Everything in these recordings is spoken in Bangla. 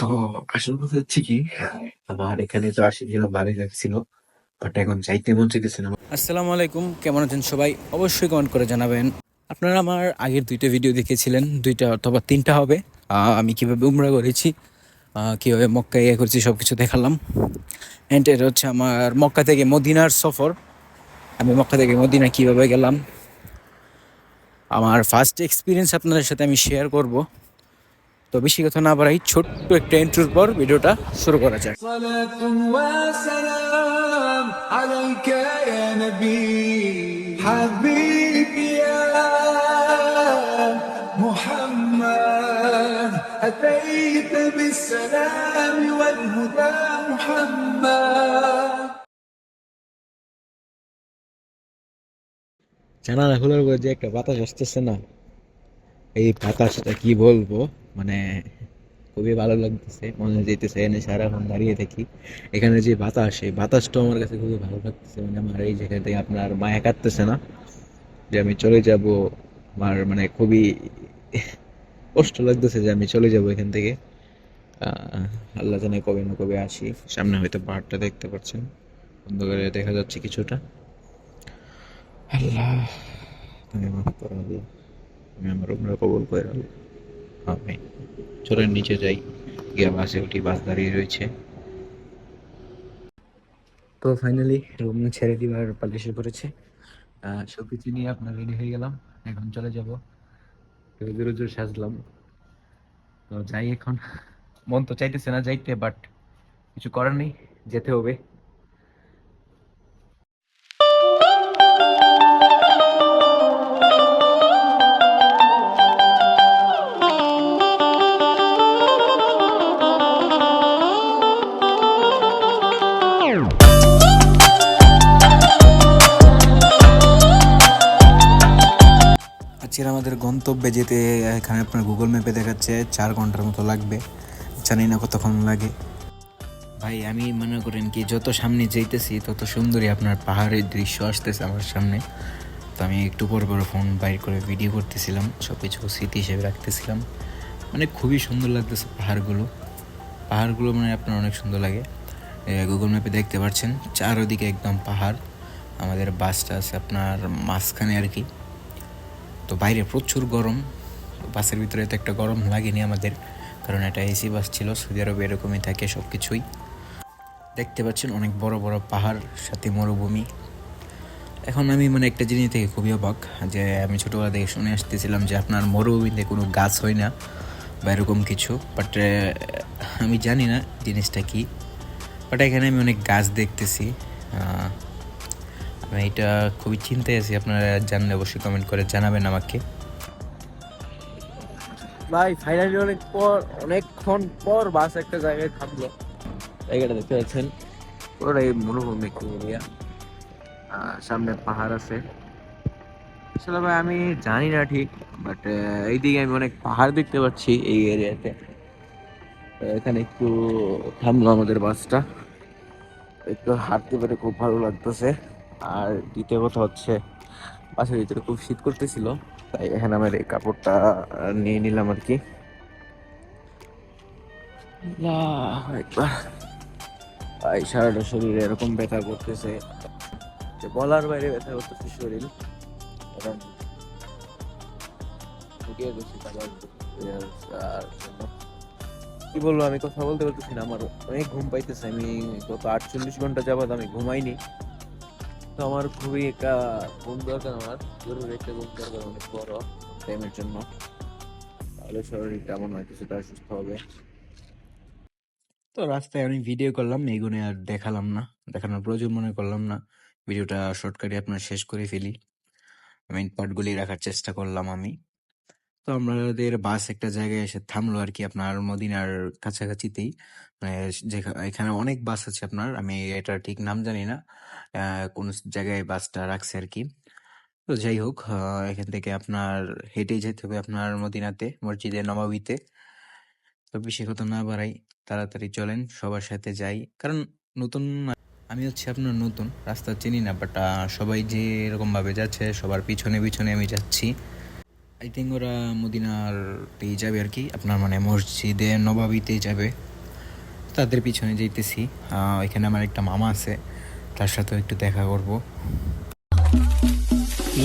তো আসল কথা হচ্ছে কি, আমার এখানে তো আসছিলাম ভালোই লাগছিল বাট এখন যাইতে মন চাইতেছে না। আসসালামু আলাইকুম, কেমন আছেন সবাই? অবশ্যই কমেন্ট করে জানাবেন। আপনারা আমার আগের দুইটা ভিডিও দেখেছিলেন, দুইটা অথবা তিনটা হবে। আমি কীভাবে উমরা করেছি কীভাবে মক্কা ইয়ে করেছি সব কিছু দেখালাম। অ্যান্ড এটা হচ্ছে আমার মক্কা থেকে মদিনার সফর। আমি মক্কা থেকে মদিনা কীভাবে গেলাম, আমার ফার্স্ট এক্সপিরিয়েন্স আপনাদের সাথে আমি শেয়ার করব। তো বেশি কথা না বাড়াই ছোট্ট একটা ইন্ট্রোর পর ভিডিওটা শুরু করা যাক صلاة وسلام عليك يا نبي حبيبي يا محمد أتيت بالسلام والهدى محمد জানালা খোলার পর যে একটা বাতাস আসতেছে না এই বাতাসটা কি বলবো মানে খুবই ভালো লাগতেছে, মনে যেতেছে, এনে সারাক্ষণ দাঁড়িয়ে থাকি। এখানে যে বাতাস, এই বাতাসটা আমার কাছে খুবই ভালো লাগতেছে। মানে আমার এই জায়গা থেকে আপনার মায়া কাটতেছে না? যে আমি চলে যাব, আমার মানে খুবই কষ্ট লাগতেছে যে আমি চলে যাব এখান থেকে। আল্লাহ জানে কবে না কবে আসি। সামনে হয়তো পাহাড়টা দেখতে পাচ্ছেন। অন্ধকারে দেখা যাচ্ছে কিছুটা। আল্লাহ, তুমি মাফ করো তুমি আমার কবুল করে আমি চলেন নিচে যাই, গিয়ে বাসে উঠি বাস দাঁড়িয়ে রয়েছে। তো ফাইনালি রুম ছেড়ে দিবার পালে এসে পড়েছে সব কিছু নিয়ে আপনার রেডি হয়ে গেলাম, এখন চলে যাব। রোজে রোজে সাজলাম। তো যাই এখন। মন তো চাইতেছে না যাইতে বাট কিছু করার নেই, যেতে হবে। আজকের আমাদের গন্তব্যে যেতে, এখানে আপনার গুগল ম্যাপে দেখাচ্ছে, চার ঘণ্টার মতো লাগবে। জানি না কতক্ষণ লাগে। ভাই, আমি মনে করেন কি, যত সামনে যেতেছি তত সুন্দরই আপনার পাহাড়ের দৃশ্য আসতেছে আমার সামনে। তো আমি একটু পর পর ফোন বাইর করে ভিডিও করতেছিলাম সব কিছু স্মৃতি হিসেবে রাখতেছিলাম। মানে খুবই সুন্দর লাগতেছে পাহাড়গুলো। পাহাড়গুলো মানে আপনার অনেক সুন্দর লাগে। গুগল ম্যাপে দেখতে পাচ্ছেন, চারোদিকে একদম পাহাড়। আমাদের বাসটা আছে আপনার মাঝখানে আর কি। তো বাইরে প্রচুর গরম, বাসের ভিতরে তো একটা গরম লাগেনি আমাদের, কারণ এটা এসি বাস ছিল, সৌদি আরবে এরকমই থাকে সব কিছুই দেখতে পাচ্ছেন অনেক বড় বড় পাহাড়, সাথে মরুভূমি। এখন আমি মানে একটা জিনিস থেকে খুবই অবাক, যে আমি ছোটোবেলা থেকে শুনে আসতেছিলাম যে আপনার মরুভূমিতে কোনো গাছ হয় না বা এরকম কিছু বাট আমি জানি না জিনিসটা কি। বাট এখানে আমি অনেক গাছ দেখতেছি আমি এটা খুবই চিন্তায় আছি, আপনারা জানলে অবশ্যই কমেন্ট করে জানাবেন আমাকে। ভাই ফাইনালি অনেক পর, অনেকক্ষণ পর বাস একটা জায়গায় থামলো। জায়গাটা দেখতে পাচ্ছেন? পুরোটাই মরুভূমি একটু এরিয়া সামনে পাহাড় আছে। আসলে ভাই, আমি জানি না ঠিক বাট এইদিকে আমি অনেক পাহাড় দেখতে পাচ্ছি এই এরিয়াতে। এখানে একটু থামলো আমাদের বাসটা একটু হাঁটতে পেরে খুব ভালো লাগতেছে। আর দ্বিতীয় কথা হচ্ছে, বাসের ভিতরে খুব শীত করতেছিল, তাই এখানে আমার এই কাপড়টা নিয়ে নিলাম আর কি। ভাই, সারাটা শরীরে এরকম ব্যথা করতেছে বলার বাইরে ব্যথা করতেছে শরীর। এবং কি বলব, আমি কথা বলতে পারতেছি না, আমার অনেক ঘুম পাইতেছে। আমি গত আটচল্লিশ ঘণ্টা যাবত আমি ঘুমাইনি। তো আমার খুবই একটা বন্ধু দরকার আমার জরুরি একটা বন্ধু দরকার অনেক বড় টাইমের জন্য। তাহলে শরীরটা কেমন হয় কিছুটা সুস্থ হবে। তো রাস্তায় আমি ভিডিও করলাম এগুনে আর দেখালাম না, দেখানোর প্রয়োজন মনে করলাম না। ভিডিওটা শর্টকাটে আপনার শেষ করে ফেলি। মেইন পার্টগুলি রাখার চেষ্টা করলাম আমি। তো আমাদের বাস একটা জায়গায় এসে থামলো আর কি আপনার মদিনার কাছাকাছিতেই। মানে এখানে অনেক বাস আছে আপনার, আমি এটার ঠিক নাম জানি না কোন জায়গায় বাসটা রাখছে আর কি। তো যাই হোক এখান থেকে আপনার হেঁটে যেতে হবে আপনার মদিনাতে, মসজিদে নবাবিতে। তো বেশি কথা না বাড়াই, তাড়াতাড়ি চলেন, সবার সাথে যাই। কারণ নতুন আমি হচ্ছে আপনার নতুন, রাস্তা চিনি না বাট সবাই যে এরকম ভাবে যাচ্ছে, সবার পিছনে পিছনে আমি যাচ্ছি। আই থিঙ্ক ওরা মদিনারতেই যাবে আর কি আপনার মানে মসজিদে নবাবিতেই যাবে তাদের পিছনে যেতেছি আহ, এখানে আমার একটা মামা আছে তার সাথেও একটু দেখা করব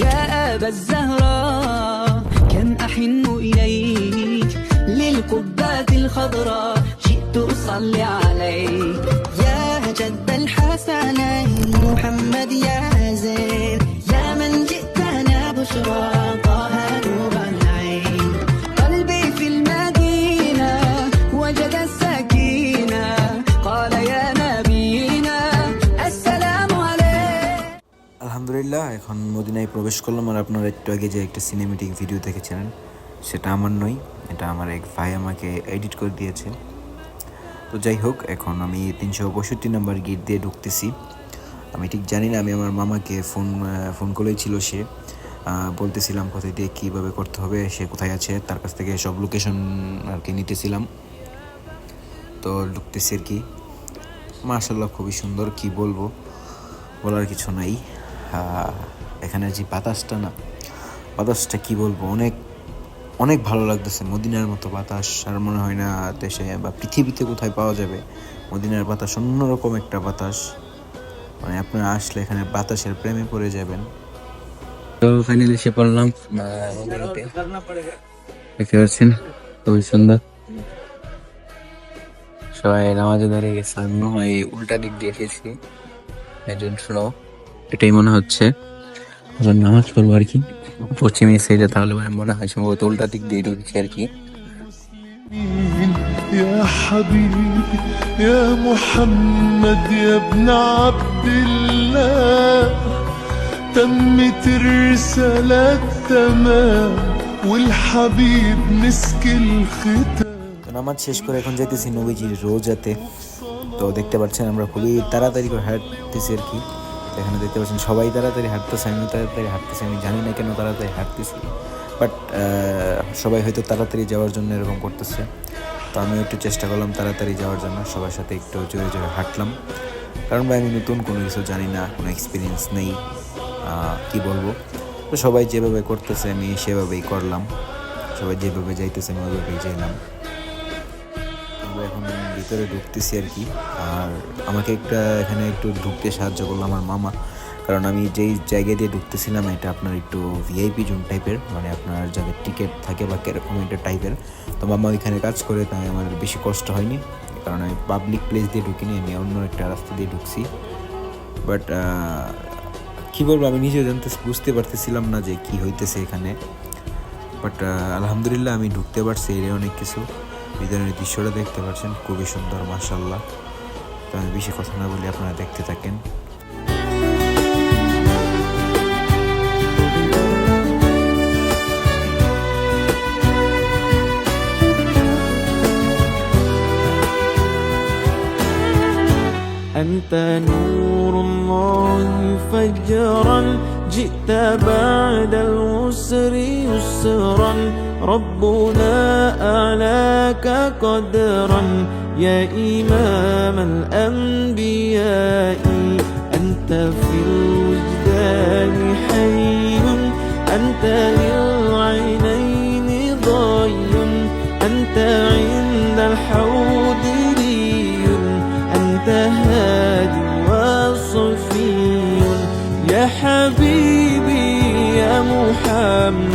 يا أبا الزهراء كم أحن إليك للقبات الخضراء جئت أصلي عليك يا جد الحسنين محمد يا زين يا من جئتنا بشرى আলহামদুলিল্লাহ, এখন মদিনায় প্রবেশ করলাম আর আপনারা একটু আগে যে একটা সিনেমেটিক ভিডিও দেখেছিলেন, সেটা আমার নয়, এটা আমার এক ভাই আমাকে এডিট করে দিয়েছে। তো যাই হোক, এখন আমি তিনশো পঁয়ষট্টি নাম্বার গেট দিয়ে ঢুকতেছি। আমি ঠিক জানি না, আমি আমার মামাকে ফোন ফোন করেই ছিল সে। বলতেছিলাম কোথায় দিয়ে কীভাবে করতে হবে, সে কোথায় আছে, তার কাছ থেকে সব লোকেশন আর কি নিতেছিলাম। তো ঢুকতেছি আর কি। মার্শাল্লাহ খুবই সুন্দর, কি বলব? বলার কিছু নাই। এখানের যে বাতাসটা না, বাতাসটা কি বলব? অনেক অনেক ভালো লাগতেছে। মদিনার মতো বাতাস, আর মনে হয় না দেশে বা পৃথিবীতে কোথায় পাওয়া যাবে। মদিনার বাতাস অন্যরকম একটা বাতাস। মানে আপনারা আসলে এখানে বাতাসের প্রেমে পড়ে যাবেন। তো ফাইনালি এসে পড়লাম দেখতে পাচ্ছেন, খুবই সুন্দর। সবাই নামাজে দাঁড়িয়ে গেছে। আমি হয় উল্টা দিক দিয়ে এসেছি। একজন শুনো। এটাই মনে হচ্ছে এখন নামাজ পড়বো আর কি পশ্চিমী সাইডে তাহলে মানে মনে হয় সম্ভবত উল্টা দিক দিয়ে ঢুকছি আর কি يا حبيبي يا محمد يا ابن عبد الله تمت الرسالة تمام والحبيب مسك الختام তো নামাজ শেষ করে এখন যেতেছি নবীজির রোজাতে তো দেখতে পাচ্ছেন আমরা খুবই তাড়াতাড়ি করে হাঁটতেছি আর কি তো এখানে দেখতে পাচ্ছেন সবাই তাড়াতাড়ি হাঁটতেছে আমি তাড়াতাড়ি হাঁটতেছি, আমি জানি না কেন তাড়াতাড়ি হাঁটতেছি বাট সবাই হয়তো তাড়াতাড়ি যাওয়ার জন্য এরকম করতেছে। তো আমিও একটু চেষ্টা করলাম তাড়াতাড়ি যাওয়ার জন্য, সবার সাথে একটু জোরে জোরে হাঁটলাম। কারণ ভাই, আমি নতুন কোনো কিছু জানি না, কোনো এক্সপিরিয়েন্স নেই কি বলব? তো সবাই যেভাবে করতেছে, আমি সেভাবেই করলাম। সবাই যেভাবে যাইতেছে, আমি ওইভাবেই যাইলাম। এখন ভিতরে ঢুকতেছি আর কি। আর আমাকে একটা এখানে একটু ঢুকতে সাহায্য করল আমার মামা। কারণ আমি যেই জায়গা দিয়ে ঢুকতেছিলাম, এটা আপনার একটু ভিআইপি জোন টাইপের মানে আপনার যাদের টিকিট থাকে বা কীরকম একটা টাইপের তো মামা ওইখানে কাজ করে, তাই আমার বেশি কষ্ট হয়নি। কারণ আমি পাবলিক প্লেস দিয়ে ঢুকিনি, আমি অন্য একটা রাস্তা দিয়ে ঢুকছি। বাট কী বলব, আমি নিজেও জানতে, বুঝতে পারতেছিলাম না যে কি হইতেছে এখানে। বাট আলহামদুলিল্লাহ আমি ঢুকতে পারছি এর অনেক কিছু। ভিতরের দৃশ্যটা দেখতে পাচ্ছেন খুবই সুন্দর মাসাল্লাহ তো আমি বেশি কথা না বলি আপনারা দেখতে থাকেন أنت نور الله فجرا جئت بعد العسر يسرا ربنا أعلاك قدرا. يا إمام الأنبياء أنت في الوجدان حي أنت للعينين ضي أنت عند الحوض لي أنت هادي وصفي. يا حبيبي يا محمد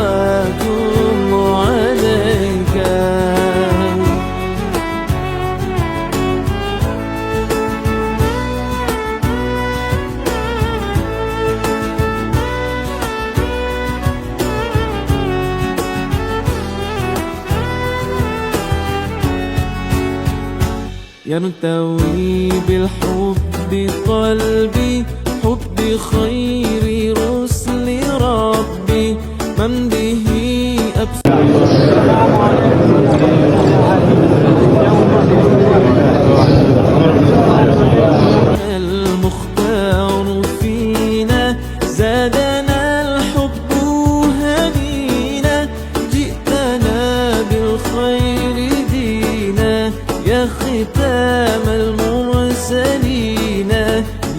يرتوي بالحب قلبي حب خير رسل ربي. من به أبصر. ختام المرسلين.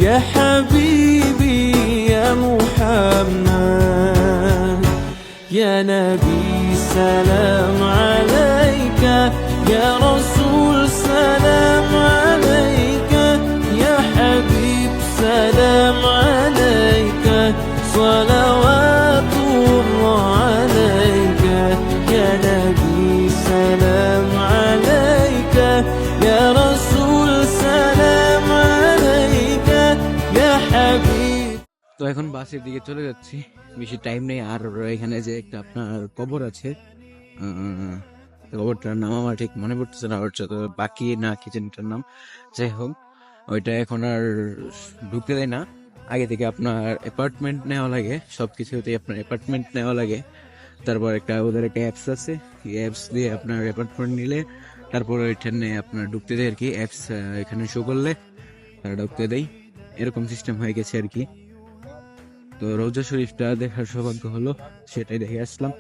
يا حبيبي يا محمد. يا نبي سلام عليك. يا رسول سلام عليك. يا حبيب سلام عليك. صلوات তো এখন বাসের দিকে চলে যাচ্ছি। বেশি টাইম নেই। আর এখানে যে একটা আপনার কবর আছে কবরটার নাম আমার ঠিক মনে পড়তেছে না। ওটা তো বাকি না কিচেনটার নাম। যাই হোক, ওইটা এখন আর ঢুকতে দেয় না। আগে থেকে আপনার অ্যাপার্টমেন্ট নেওয়া লাগে। সব কিছুতে আপনার অ্যাপার্টমেন্ট নেওয়া লাগে। তারপর একটা ওদের একটা অ্যাপস আছে। এই অ্যাপস দিয়ে আপনার অ্যাপার্টমেন্ট নিলে, তারপর ওইখানে আপনার ঢুকতে দেয় আর কি। অ্যাপস এখানে শো করলে, তারা ঢুকতে দেয়। এরকম সিস্টেম হয়ে গেছে আর কি। তো রোজা শরীফটা দেখার সৌভাগ্য হলো, সেটাই দেখে আসলাম।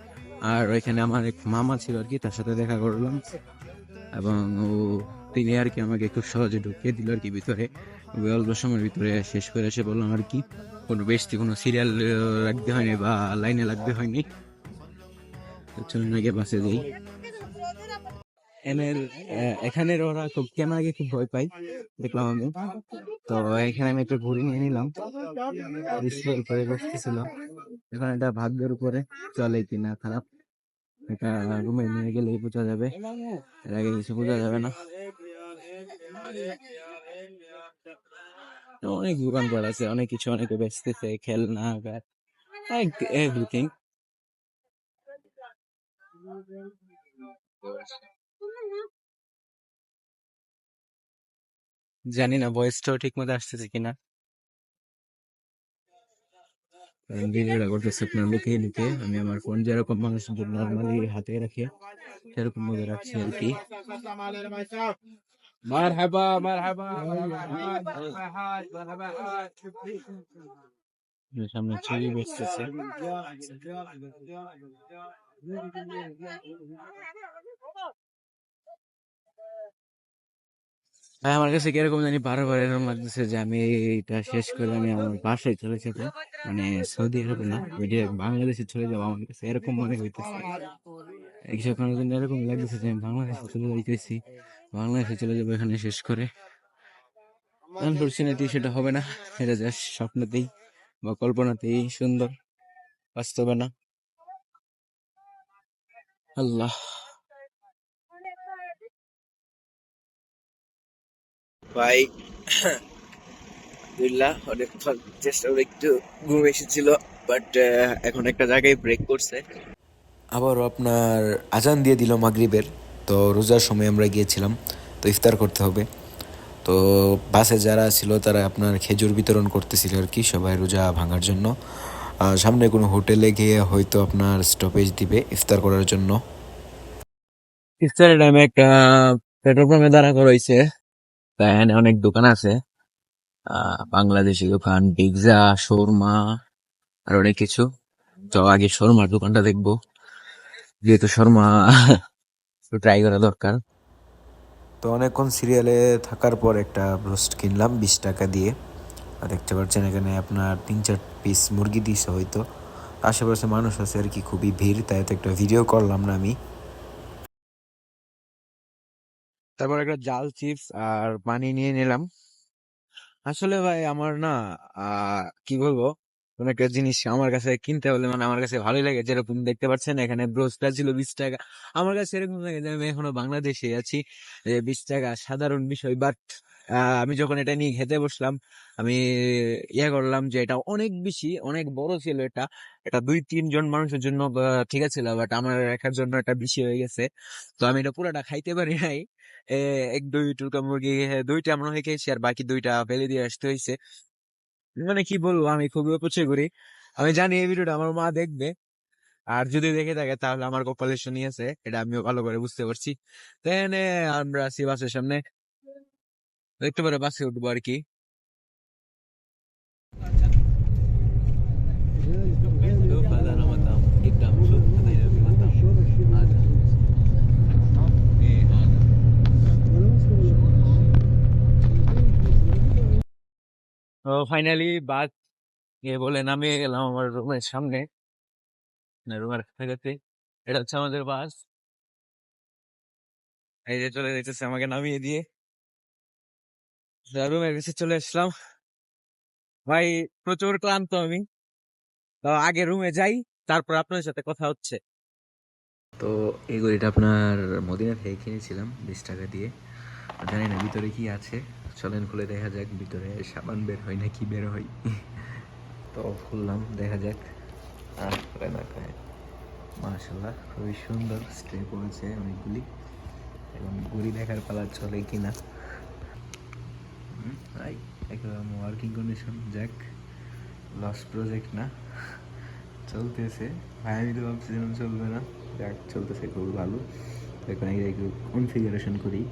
আর ওইখানে আমার এক মামা ছিল আর কি, তার সাথে দেখা করলাম। এবং ও, তিনি আর কি আমাকে খুব সহজে ঢুকিয়ে দিল আর কি ভিতরে। অল্প সময়ের ভিতরে শেষ করে এসে বললাম আর কি, কোনো বেশি কোনো সিরিয়াল রাখতে হয়নি বা লাইনে লাগতে হয়নি। চলুন আগে বাসে যাই। এনের এখানের ওরা খুব ক্যামেরাকে খুব ভয় পাই দেখলাম আমি। তো এখানে আমি একটু ঘুরে নিয়ে নিলাম। রিস্কের উপরে বসতেছিল। এখন এটা ভাগ্যের উপরে চলে কিনা খারাপ। এটা রুমে নিয়ে গেলেই বোঝা যাবে। এর আগে কিছু বোঝা যাবে না। অনেক দোকান পাট আছে অনেক কিছু অনেকে বেচতেছে খেলনা এভরিথিং জানি না ভয়েসটাও ঠিক মতো আসতেছে কিনা কারণ ভিডিওটা করতেছে আপনার লুকিয়ে লুকিয়ে আমি আমার ফোন যেরকম মানুষ নর্মালি হাতে রাখি সেরকম ভাবে রাখছি আর কি মারহাবা মারহাবা সামনে ছবি বেচতেছে ভাই, আমার কাছে কীরকম জানি বারবার এরকম লাগতেছে যে আমি এটা শেষ করে আমি আমার বাসায় চলে যাব। মানে সৌদি আরবে না ওইটা বাংলাদেশে চলে যাব আমার কাছে এরকম মনে হইতেছে। কিছুক্ষণের জন্য এরকম লাগতেছে যে আমি বাংলাদেশে চলে যাইতেছি, বাংলাদেশে চলে যাব এখানে শেষ করে। আনফর্চুনেটলি সেটা হবে না, এটা জাস্ট স্বপ্নতেই বা কল্পনাতেই সুন্দর, বাস্তবে না। আল্লাহ। ভাই আলহামদুলিল্লাহ অনেক চেষ্টা করে একটু ঘুম এসেছিল বাট এখন একটা জায়গায় ব্রেক করছে। আবারও আপনার আজান দিয়ে দিল মাগরিবের তো রোজার সময় আমরা গিয়েছিলাম তো ইফতার করতে হবে। তো বাসে যারা ছিল তারা আপনার খেজুর বিতরণ করতেছিল আর কি সবাই রোজা ভাঙার জন্য। আর সামনে কোনো হোটেলে গিয়ে হয়তো আপনার স্টপেজ দিবে ইফতার করার জন্য। ইফতারের টাইমে একটা পেট্রোল পাম্পে দাঁড়া করা হয়েছে। এখানে অনেক দোকান আছে। বাংলাদেশি দোকান, পিৎজা, শোরমা আর অনেক কিছু। তো আগে শর্মার দোকানটা দেখব। যেহেতু শর্মা ট্রাই করা দরকার। তো অনেকক্ষণ সিরিয়ালে থাকার পর একটা ব্রোস্ট কিনলাম বিশ টাকা দিয়ে। আর দেখতে পাচ্ছেন এখানে আপনার তিন চার পিস মুরগি দিয়েছে হয়তো। আশেপাশে মানুষ আছে আর কি, খুবই ভিড়, তাই তো একটা ভিডিও করলাম না আমি। তারপর একটা জাল, চিপস আর পানি নিয়ে নিলাম। আসলে ভাই আমার না কি বলব? কোন একটা জিনিস আমার কাছে কিনতে হলে মানে আমার কাছে ভালোই লাগে। যেরকম দেখতে পাচ্ছেন এখানে ব্রোসটা ছিল বিশ টাকা। আমার কাছে এরকম লাগে যে আমি এখনও বাংলাদেশে আছি। যে বিশ টাকা সাধারণ বিষয় বাট আমি যখন এটা নিয়ে খেতে বসলাম, আমি ইয়ে করলাম যে, এটা অনেক বেশি, অনেক বড় ছিল এটা। এটা দুই তিনজন মানুষের জন্য ঠিক আছে, বাট আমার একার জন্য এটা বেশি হয়ে গেছে। তো আমি এটা পুরোটা খাইতে পারি নাই। এক, দুই টুকরা মুরগি দুইটা মনে হয় খেয়েছি আর বাকি দুইটা ফেলে দিয়ে আসতে হয়েছে মানে কি বলব, আমি খুবই অপচয় করি। আমি জানি এই ভিডিওটা আমার মা দেখবে। আর যদি দেখে থাকে, তাহলে আমার কপালে শনি আছে, এটা আমিও ভালো করে বুঝতে পারছি। আমরা আছি বাসের সামনে। পারে বাসে উঠবো আর কি। ফাইনালি বাস গিয়ে বলে নামিয়ে গেলাম আমার রুমের সামনে। রুমের কাছাকাছি। এটা হচ্ছে আমাদের বাস। এই যে চলে যেতেছে আমাকে নামিয়ে দিয়ে। রুমের কাছে চলে আসলাম। ভাই, প্রচুর ক্লান্ত আমি। তো আগে রুমে যাই, তারপর আপনার সাথে কথা হচ্ছে। তো এই ঘড়িটা আপনার মদিনা থেকে কিনেছিলাম বিশ টাকা দিয়ে। জানি না ভিতরে কি আছে। চলেন খুলে দেখা যাক, ভিতরে সাবান বের হয় না কি বের হয়। তো খুললাম, দেখা যাক। আর মাশাল্লাহ খুবই সুন্দর স্ট্রে করেছে অনেকগুলি। এবং ঘড়ি দেখার পালা চলে কিনা। তাই একদম ওয়ার্কিং কন্ডিশন যাক লস প্রজেক্ট না। চলতেছে। ভাই, আমি তো ভাবছিলাম চলবে না। যাক, চলতেছে, খুব ভালো। এখন এই কনফিগারেশন করি।